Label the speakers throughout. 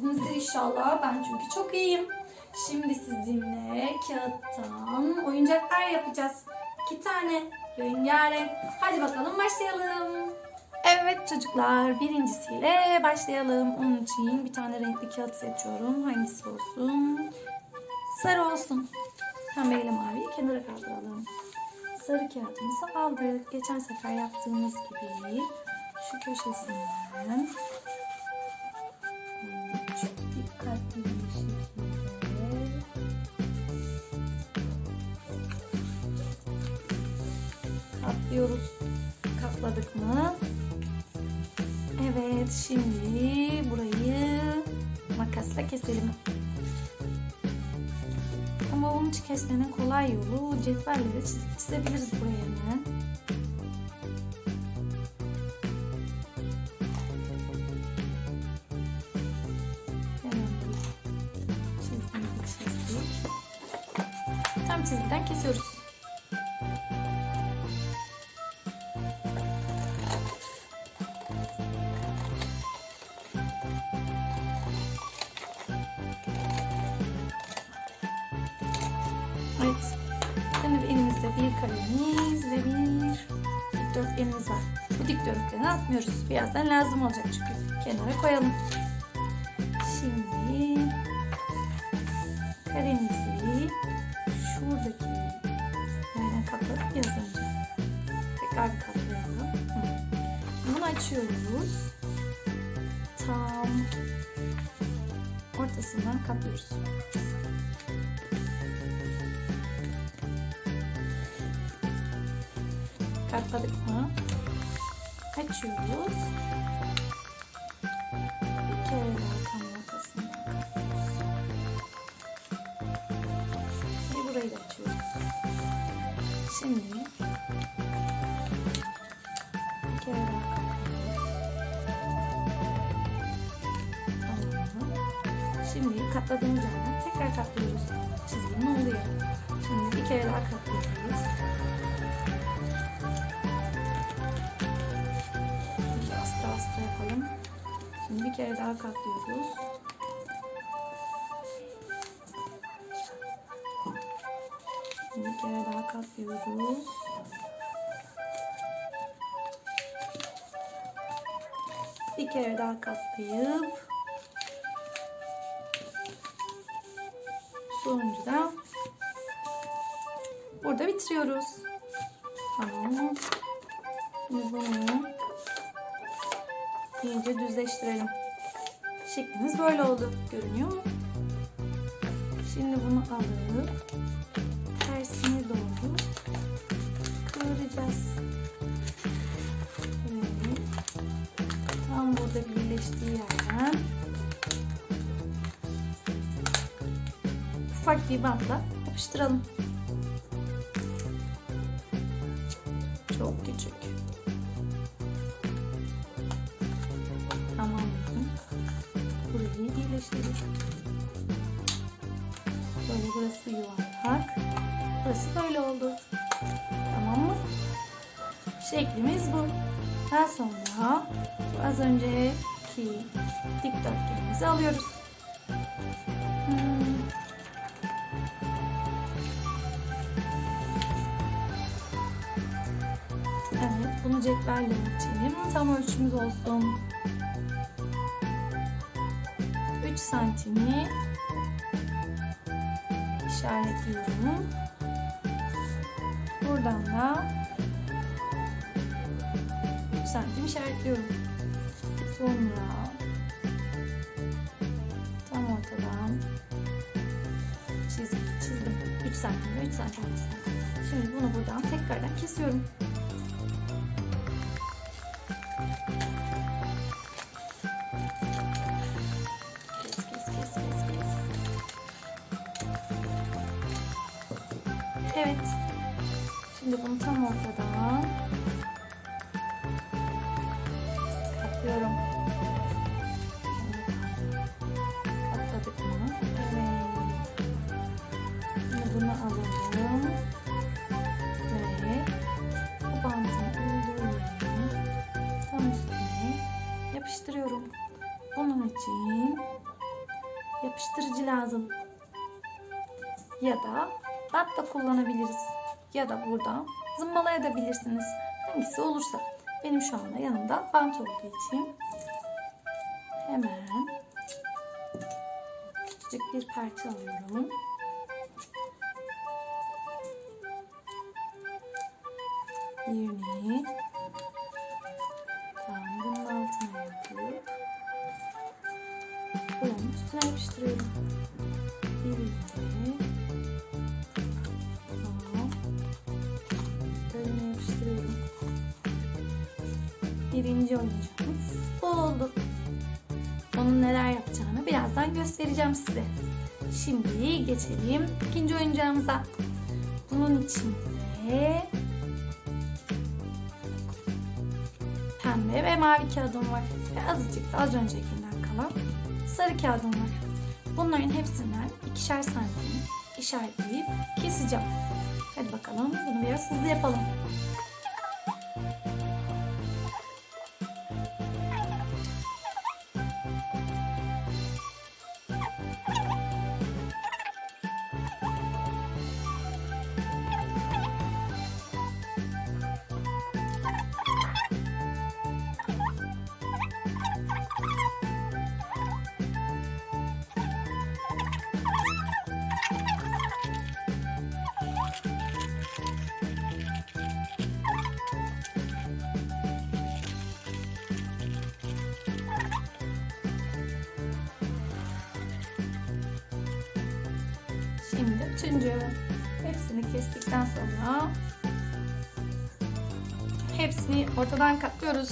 Speaker 1: iyisinizdir inşallah. Ben çünkü çok iyiyim. Şimdi sizinle kağıttan oyuncaklar yapacağız. İki tane rengarenk. Hadi bakalım başlayalım. Evet çocuklar birincisiyle başlayalım. Onun için bir tane renkli kağıt seçiyorum. Hangisi olsun? Sarı olsun. Pembeyle maviyi kenara kaldıralım. Sarı kağıdımızı aldık. Geçen sefer yaptığımız gibi şu köşesinden bir şekilde katlıyoruz. Katladık mı? Evet, şimdi burayı makasla keselim. Ama onun için kesmenin kolay yolu cetvelleri çizip çizebiliriz buraya. Hemen bir kalemimiz ve bir dikdörtgenimiz var. Bu dikdörtgeni atmıyoruz. Birazdan lazım olacak çünkü. Kenara koyalım. Şimdi kalemizi şuradaki yerden katladık ya. Tekrar bir. Bunu açıyoruz. Tam ortasından katlıyoruz. Katladık mı? Açıyoruz. Bir kere daha tam ortasından katlıyoruz. Ve burayı da açıyoruz. Şimdi katlıyoruz. Tamam. Şimdi katladığımız yerden tekrar katlıyoruz. Çizginin olduğu yer. Şimdi bir kere daha katlıyoruz. Bir kere daha katlıyoruz. Bir kere daha katlıyoruz. Bir kere daha katlayıp sonuncu da burada bitiriyoruz. Tamam. Şimdi bunu iyice düzleştirelim. Şeklimiz böyle oldu. Görünüyor mu? Şimdi bunu alıp tersine doğru kıvıracağız. Evet. Tam burada birleştiği yerden ufak bir bantla yapıştıralım. Böyle burası yuvarlak. Burası böyle oldu. Tamam mı? Şeklimiz bu. Daha sonra az önceki dikdörtgenimizi alıyoruz. Hmm. Evet, bunu cetvelle ölçelim. Tam ölçümüz olsun. 3 santimi işaretliyorum. Buradan da 3 santim işaretliyorum. Sonra tam ortadan çizgi çizdim. 3 santim ve 3 santim. Şimdi bunu buradan tekrardan kesiyorum. Evet. Şimdi bunu tam ortadan katlıyorum. Katladık mı? Evet. Şimdi bunu alalım. Ve bu bantın olduğu yerin tam üstüne yapıştırıyorum. Bunun için lazım. Ya da bant da kullanabiliriz. Ya da buradan zımbalayabilirsiniz. Hangisi olursa. Benim şu anda yanımda bant olduğu için hemen küçücük bir parça alıyorum. Birini Birinci oyuncağımız bu oldu. Onun neler yapacağını birazdan göstereceğim size. Şimdi geçelim ikinci oyuncağımıza. Bunun içinde pembe ve mavi kağıdım var. Ve azıcık da az öncekinden kalan sarı kağıdım var. Bunların hepsinden ikişer santim işaretleyip keseceğim. Hadi bakalım bunu biraz hızlı yapalım. Üçüncü. Hepsini kestikten sonra hepsini ortadan katlıyoruz.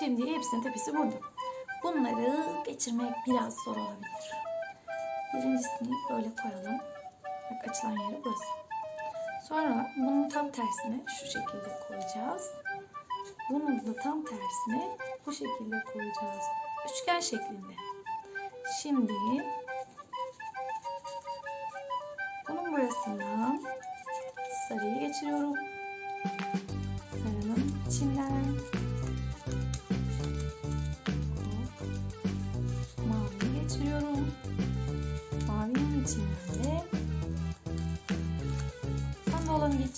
Speaker 1: Şimdi hepsinin tepesi burada. Bunları geçirmek biraz zor olabilir. Birincisini böyle koyalım. Bak açılan yeri burası. Sonra bunun tam tersine şu şekilde koyacağız. Bunun da tam tersine bu şekilde koyacağız. Üçgen şeklinde. Şimdi bunun burasından sarıyı geçiriyorum. Sarının içinden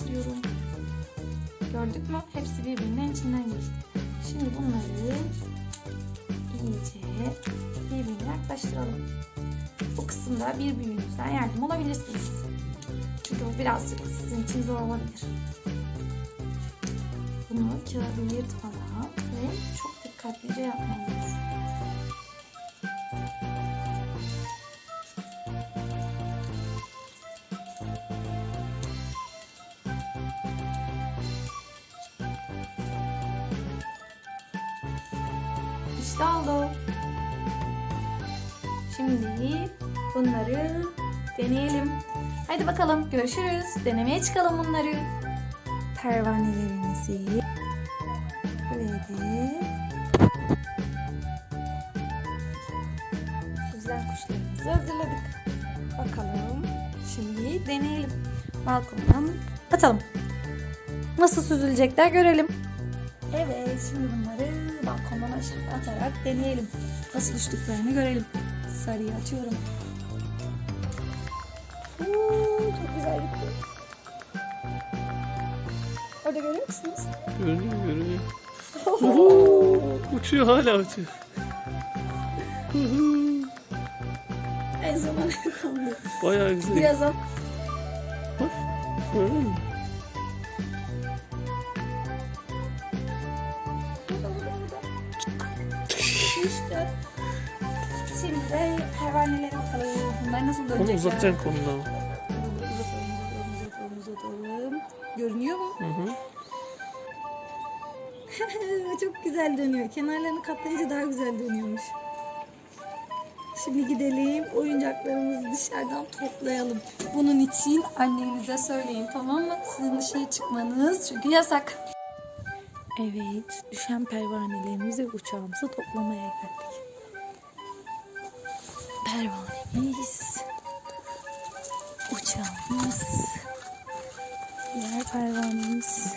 Speaker 1: geçiriyorum. Gördük mü? Hepsi birbirinden içinden geçti. Şimdi bunları iyice birbirine yaklaştıralım. Bu kısımda bir büyüğünüzden yardım alabilirsiniz. Çünkü bu birazcık sizin için zor olabilir. Bunu kağıdı yırtmadan ve çok dikkatlice yapmalıyız. Oldu. Şimdi bunları deneyelim. Hadi bakalım görüşürüz. Denemeye çıkalım bunları. Pervanelerimizi böyle süzülen kuşlarımızı hazırladık. Bakalım. Şimdi deneyelim. Balkondan atalım. Nasıl süzülecekler görelim. Evet, şimdi bunları aşağı atarak deneyelim. Nasıl uçtuklarını görelim. Sarıyı atıyorum. Oo, çok güzel gitti. Orada görüyor musunuz?
Speaker 2: Görünüyor görünüyor. Uhu, uçuyor hala uçuyor.
Speaker 1: En oraya kaldı.
Speaker 2: Bayağı güzel.
Speaker 1: Birazdan
Speaker 2: Gördün mü?
Speaker 1: İşte. Şimdi pervanelere bakalım. Bunlar nasıl dönecek
Speaker 2: Onu uzatacaksın.
Speaker 1: Uzatalım, uzatalım, uzatalım, uzatalım. Görünüyor mu?
Speaker 2: Hı hı.
Speaker 1: Çok güzel dönüyor. Kenarlarını katlayınca daha güzel dönüyormuş. Şimdi gidelim oyuncaklarımızı dışarıdan toplayalım.
Speaker 3: Bunun için annenize söyleyin tamam mı? Sizin dışarı çıkmanız çünkü yasak.
Speaker 1: Evet, düşen pervanelerimizi uçağımızı toplamaya geldik. Pervanemiz, uçağımız, diğer pervanemiz,